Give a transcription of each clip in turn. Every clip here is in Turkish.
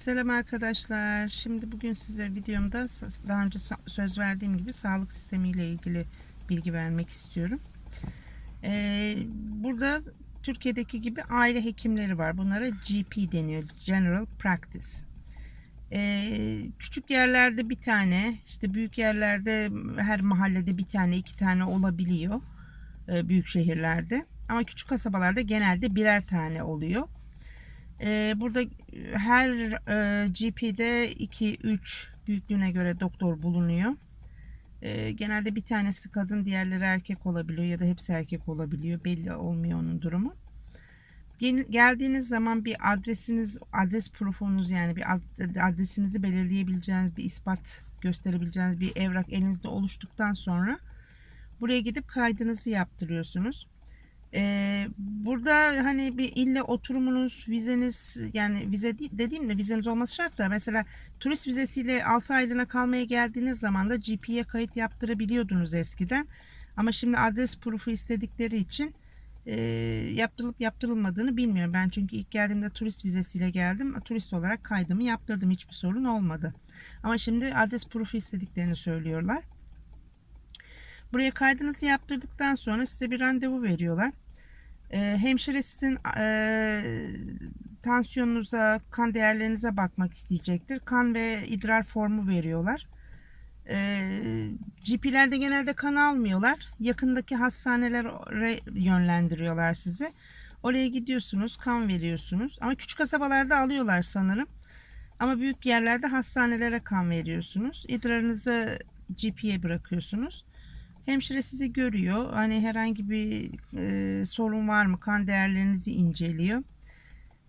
Selam arkadaşlar. Şimdi bugün size videomda daha önce söz verdiğim gibi sağlık sistemiyle ilgili bilgi vermek istiyorum. Ee, burada Türkiye'deki gibi aile hekimleri var. Bunlara GP deniyor. General Practice. Ee, küçük yerlerde bir tane, işte büyük yerlerde her mahallede bir tane, iki tane olabiliyor. Ee, büyük şehirlerde. Ama küçük kasabalarda genelde birer tane oluyor. Ee, burada her e, GP'de 2-3 büyüklüğüne göre doktor bulunuyor. Ee, genelde bir tanesi kadın, diğerleri erkek olabiliyor ya da hepsi erkek olabiliyor. Belli olmuyor onun durumu. Gel- Geldiğiniz zaman bir adresiniz, adres profunuz yani bir ad- adresinizi belirleyebileceğiniz bir ispat gösterebileceğiniz bir evrak elinizde oluştuktan sonra buraya gidip kaydınızı yaptırıyorsunuz. Ee, burada hani bir ille oturumunuz, vizeniz yani vize dediğimde vizeniz olması şart da mesela turist vizesiyle 6 aylığına kalmaya geldiğiniz zaman da GP'ye kayıt yaptırabiliyordunuz eskiden. Ama şimdi adres proof'u istedikleri için e, yaptırılıp yaptırılmadığını bilmiyorum. Ben çünkü ilk geldiğimde turist vizesiyle geldim. Turist olarak kaydımı yaptırdım. Hiçbir sorun olmadı. Ama şimdi adres proof'u istediklerini söylüyorlar. Buraya kaydınızı yaptırdıktan sonra size bir randevu veriyorlar. Ee, hemşire sizin e, tansiyonunuza, kan değerlerinize bakmak isteyecektir. Kan ve idrar formu veriyorlar. Ee, GP'lerde genelde kan almıyorlar. Yakındaki hastanelere yönlendiriyorlar sizi. Oraya gidiyorsunuz, kan veriyorsunuz. Ama küçük kasabalarda alıyorlar sanırım. Ama büyük yerlerde hastanelere kan veriyorsunuz. İdrarınızı GP'ye bırakıyorsunuz. Hemşire sizi görüyor. Hani herhangi bir e, sorun var mı? Kan değerlerinizi inceliyor.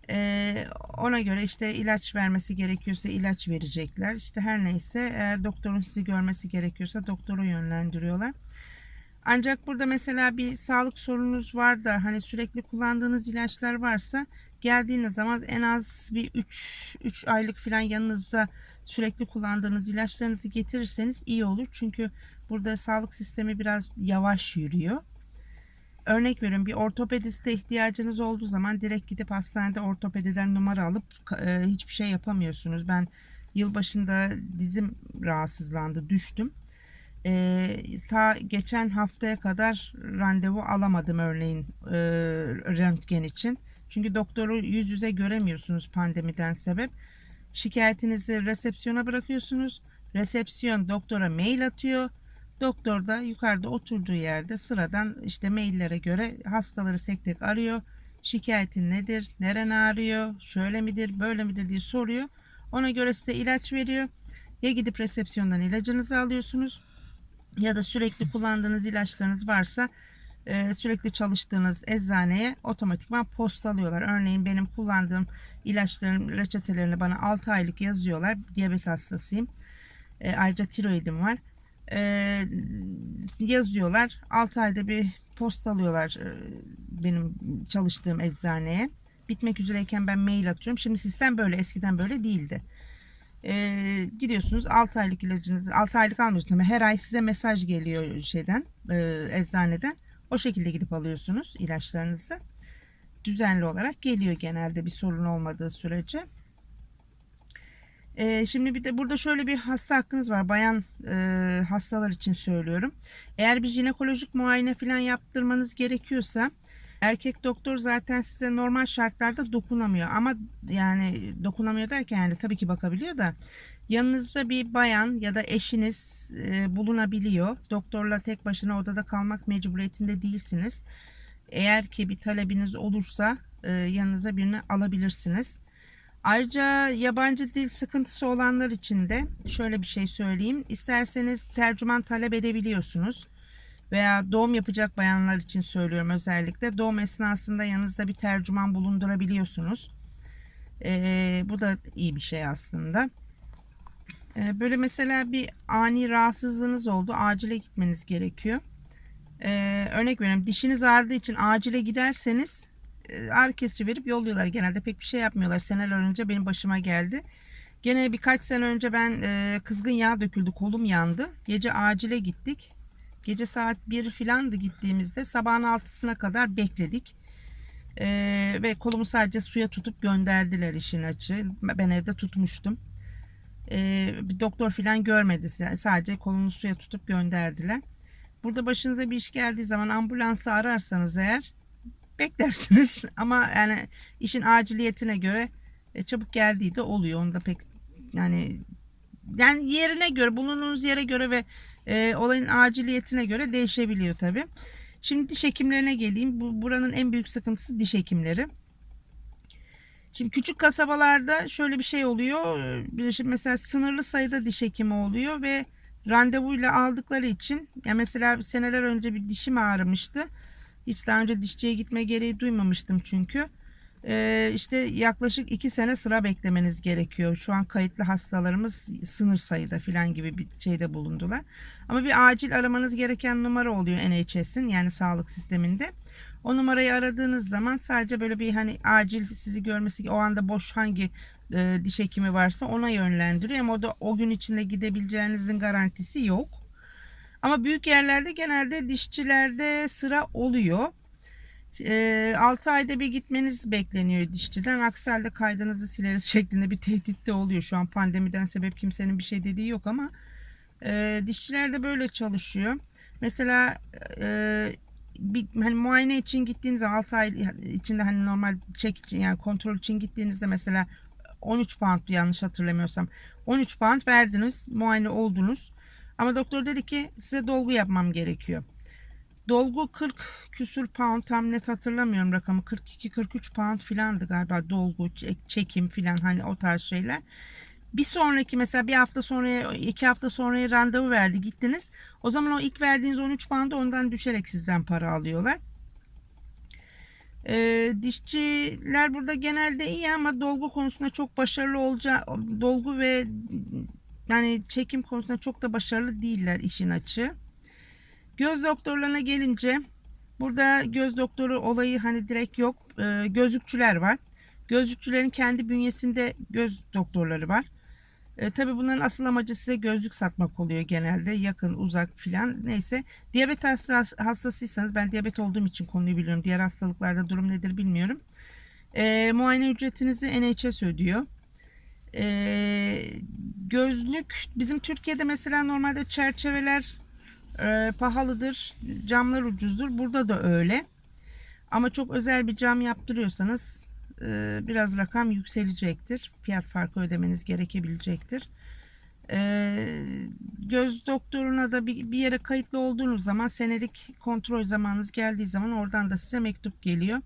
E, ona göre işte ilaç vermesi gerekiyorsa ilaç verecekler. İşte her neyse eğer doktorun sizi görmesi gerekiyorsa doktora yönlendiriyorlar. Ancak burada mesela bir sağlık sorununuz var da hani sürekli kullandığınız ilaçlar varsa geldiğiniz zaman en az bir 3 3 aylık falan yanınızda sürekli kullandığınız ilaçlarınızı getirirseniz iyi olur. Çünkü burada sağlık sistemi biraz yavaş yürüyor. Örnek veriyorum bir ortopediste ihtiyacınız olduğu zaman direkt gidip hastanede ortopediden numara alıp e, hiçbir şey yapamıyorsunuz. Ben yılbaşında dizim rahatsızlandı, düştüm. E, ta geçen haftaya kadar randevu alamadım örneğin e, röntgen için. Çünkü doktoru yüz yüze göremiyorsunuz pandemiden sebep. Şikayetinizi resepsiyona bırakıyorsunuz. Resepsiyon doktora mail atıyor. Doktor da yukarıda oturduğu yerde sıradan işte maillere göre hastaları tek tek arıyor. Şikayetin nedir? Neren ağrıyor? Şöyle midir? Böyle midir diye soruyor. Ona göre size ilaç veriyor. Ya gidip resepsiyondan ilacınızı alıyorsunuz ya da sürekli kullandığınız ilaçlarınız varsa e, sürekli çalıştığınız eczaneye otomatikman postalıyorlar. Örneğin benim kullandığım ilaçların reçetelerini bana 6 aylık yazıyorlar. Diyabet hastasıyım. E, ayrıca tiroidim var. E, yazıyorlar. 6 ayda bir postalıyorlar e, benim çalıştığım eczaneye. Bitmek üzereyken ben mail atıyorum. Şimdi sistem böyle. Eskiden böyle değildi. Ee, gidiyorsunuz 6 aylık ilacınızı 6 aylık almıyorsunuz her ay size mesaj geliyor şeyden e, eczaneden o şekilde gidip alıyorsunuz ilaçlarınızı düzenli olarak geliyor genelde bir sorun olmadığı sürece Ee, şimdi bir de burada şöyle bir hasta hakkınız var bayan e, hastalar için söylüyorum eğer bir jinekolojik muayene falan yaptırmanız gerekiyorsa Erkek doktor zaten size normal şartlarda dokunamıyor ama yani dokunamıyor derken yani tabii ki bakabiliyor da yanınızda bir bayan ya da eşiniz e, bulunabiliyor. Doktorla tek başına odada kalmak mecburiyetinde değilsiniz. Eğer ki bir talebiniz olursa e, yanınıza birini alabilirsiniz. Ayrıca yabancı dil sıkıntısı olanlar için de şöyle bir şey söyleyeyim. İsterseniz tercüman talep edebiliyorsunuz veya doğum yapacak bayanlar için söylüyorum özellikle. Doğum esnasında yanınızda bir tercüman bulundurabiliyorsunuz. Ee, bu da iyi bir şey aslında. Ee, böyle mesela bir ani rahatsızlığınız oldu. Acile gitmeniz gerekiyor. Ee, örnek veriyorum dişiniz ağrıdığı için acile giderseniz ağrı kesici verip yolluyorlar. Genelde pek bir şey yapmıyorlar. Seneler önce benim başıma geldi. Gene birkaç sene önce ben e, kızgın yağ döküldü kolum yandı. Gece acile gittik. Gece saat 1 filandı gittiğimizde sabahın altısına kadar bekledik. Ee, ve kolumu sadece suya tutup gönderdiler işin açığı. Ben evde tutmuştum. Ee, bir doktor falan görmedi. Sadece kolunu suya tutup gönderdiler. Burada başınıza bir iş geldiği zaman ambulansı ararsanız eğer beklersiniz. Ama yani işin aciliyetine göre e, çabuk geldiği de oluyor. Onu da pek yani yani yerine göre bulunduğunuz yere göre ve e, olayın aciliyetine göre değişebiliyor tabi. Şimdi diş hekimlerine geleyim. Bu buranın en büyük sıkıntısı diş hekimleri. Şimdi küçük kasabalarda şöyle bir şey oluyor. Şey mesela sınırlı sayıda diş hekimi oluyor ve randevuyla aldıkları için ya mesela seneler önce bir dişim ağrımıştı. Hiç daha önce dişçiye gitme gereği duymamıştım çünkü. Ee, işte yaklaşık iki sene sıra beklemeniz gerekiyor. Şu an kayıtlı hastalarımız sınır sayıda falan gibi bir şeyde bulundular. Ama bir acil aramanız gereken numara oluyor NHS'in yani sağlık sisteminde. O numarayı aradığınız zaman sadece böyle bir hani acil sizi görmesi o anda boş hangi e, diş hekimi varsa ona yönlendiriyor. Ama o da o gün içinde gidebileceğinizin garantisi yok. Ama büyük yerlerde genelde dişçilerde sıra oluyor. E, 6 ayda bir gitmeniz bekleniyor dişçiden. Aksi halde kaydınızı sileriz şeklinde bir tehdit de oluyor. Şu an pandemiden sebep kimsenin bir şey dediği yok ama e, dişçiler de böyle çalışıyor. Mesela e, bir hani muayene için gittiğiniz zaman 6 ay içinde hani normal çek yani kontrol için gittiğinizde mesela 13 pound yanlış hatırlamıyorsam 13 pound verdiniz muayene oldunuz ama doktor dedi ki size dolgu yapmam gerekiyor. Dolgu 40 küsür pound tam net hatırlamıyorum rakamı 42-43 pound filandı galiba dolgu çekim filan hani o tarz şeyler. Bir sonraki mesela bir hafta sonraya iki hafta sonraya randevu verdi gittiniz. O zaman o ilk verdiğiniz 13 pound'ı ondan düşerek sizden para alıyorlar. Ee, dişçiler burada genelde iyi ama dolgu konusunda çok başarılı olacağı dolgu ve yani çekim konusunda çok da başarılı değiller işin açığı. Göz doktorlarına gelince burada göz doktoru olayı hani direkt yok. Ee, gözlükçüler var. Gözlükçülerin kendi bünyesinde göz doktorları var. E, tabii bunların asıl amacı size gözlük satmak oluyor genelde. Yakın, uzak filan. Neyse. Diyabet hasta, hastasıysanız ben diyabet olduğum için konuyu biliyorum. Diğer hastalıklarda durum nedir bilmiyorum. E, muayene ücretinizi NHS ödüyor. E, gözlük bizim Türkiye'de mesela normalde çerçeveler e, pahalıdır. Camlar ucuzdur. Burada da öyle. Ama çok özel bir cam yaptırıyorsanız e, biraz rakam yükselecektir. Fiyat farkı ödemeniz gerekebilecektir. E, göz doktoruna da bir, bir yere kayıtlı olduğunuz zaman senelik kontrol zamanınız geldiği zaman oradan da size mektup geliyor.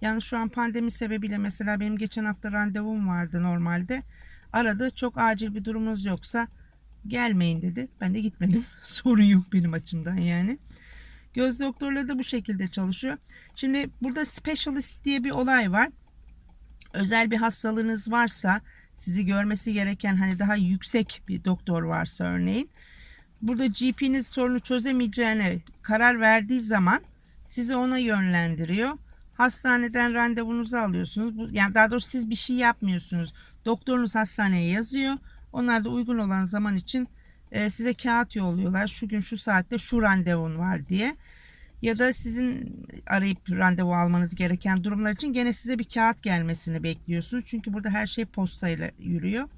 Yani şu an pandemi sebebiyle mesela benim geçen hafta randevum vardı normalde. Aradı çok acil bir durumunuz yoksa gelmeyin dedi. Ben de gitmedim. Sorun yok benim açımdan yani. Göz doktorları da bu şekilde çalışıyor. Şimdi burada specialist diye bir olay var özel bir hastalığınız varsa sizi görmesi gereken hani daha yüksek bir doktor varsa örneğin burada GP'niz sorunu çözemeyeceğine karar verdiği zaman sizi ona yönlendiriyor. Hastaneden randevunuzu alıyorsunuz. Yani daha doğrusu siz bir şey yapmıyorsunuz. Doktorunuz hastaneye yazıyor. Onlar da uygun olan zaman için e, size kağıt yolluyorlar. Şu gün şu saatte şu randevun var diye ya da sizin arayıp randevu almanız gereken durumlar için gene size bir kağıt gelmesini bekliyorsunuz. Çünkü burada her şey postayla yürüyor.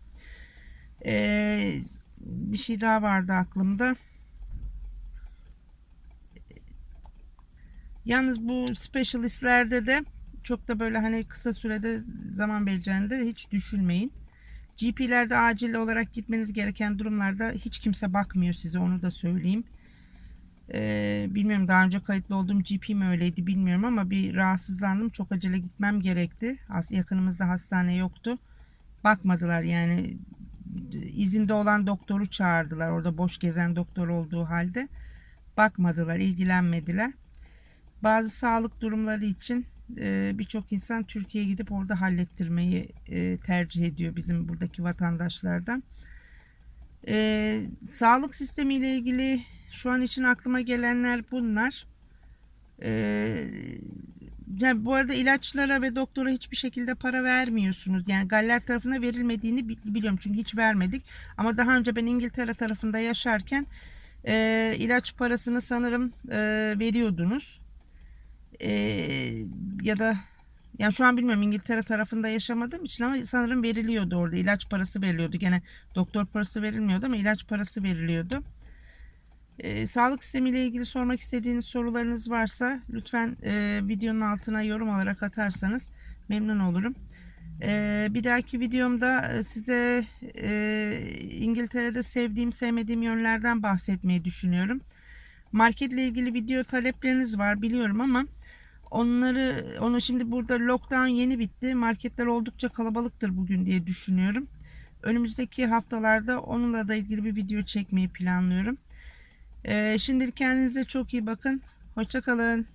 Ee, bir şey daha vardı aklımda. Yalnız bu specialistlerde de çok da böyle hani kısa sürede zaman vereceğini de hiç düşünmeyin. GP'lerde acil olarak gitmeniz gereken durumlarda hiç kimse bakmıyor size onu da söyleyeyim. Ee, bilmiyorum daha önce kayıtlı olduğum GP mi öyleydi bilmiyorum ama bir rahatsızlandım. Çok acele gitmem gerekti. Yakınımızda hastane yoktu. Bakmadılar yani izinde olan doktoru çağırdılar. Orada boş gezen doktor olduğu halde bakmadılar, ilgilenmediler. Bazı sağlık durumları için e, birçok insan Türkiye'ye gidip orada hallettirmeyi e, tercih ediyor bizim buradaki vatandaşlardan. E, sağlık sistemiyle ilgili şu an için aklıma gelenler bunlar. Yani bu arada ilaçlara ve doktora hiçbir şekilde para vermiyorsunuz. Yani Galler tarafına verilmediğini biliyorum çünkü hiç vermedik. Ama daha önce ben İngiltere tarafında yaşarken e, ilaç parasını sanırım e, veriyordunuz. E, ya da Yani şu an bilmiyorum İngiltere tarafında yaşamadığım için ama sanırım veriliyordu orada. ilaç parası veriliyordu. Gene doktor parası verilmiyordu ama ilaç parası veriliyordu. Ee, sağlık sistemiyle ilgili sormak istediğiniz sorularınız varsa lütfen e, videonun altına yorum olarak atarsanız memnun olurum. Ee, bir dahaki videomda e, size e, İngiltere'de sevdiğim sevmediğim yönlerden bahsetmeyi düşünüyorum. Marketle ilgili video talepleriniz var biliyorum ama onları onu şimdi burada lockdown yeni bitti. Marketler oldukça kalabalıktır bugün diye düşünüyorum. Önümüzdeki haftalarda onunla da ilgili bir video çekmeyi planlıyorum. Ee, şimdilik kendinize çok iyi bakın. Hoşçakalın.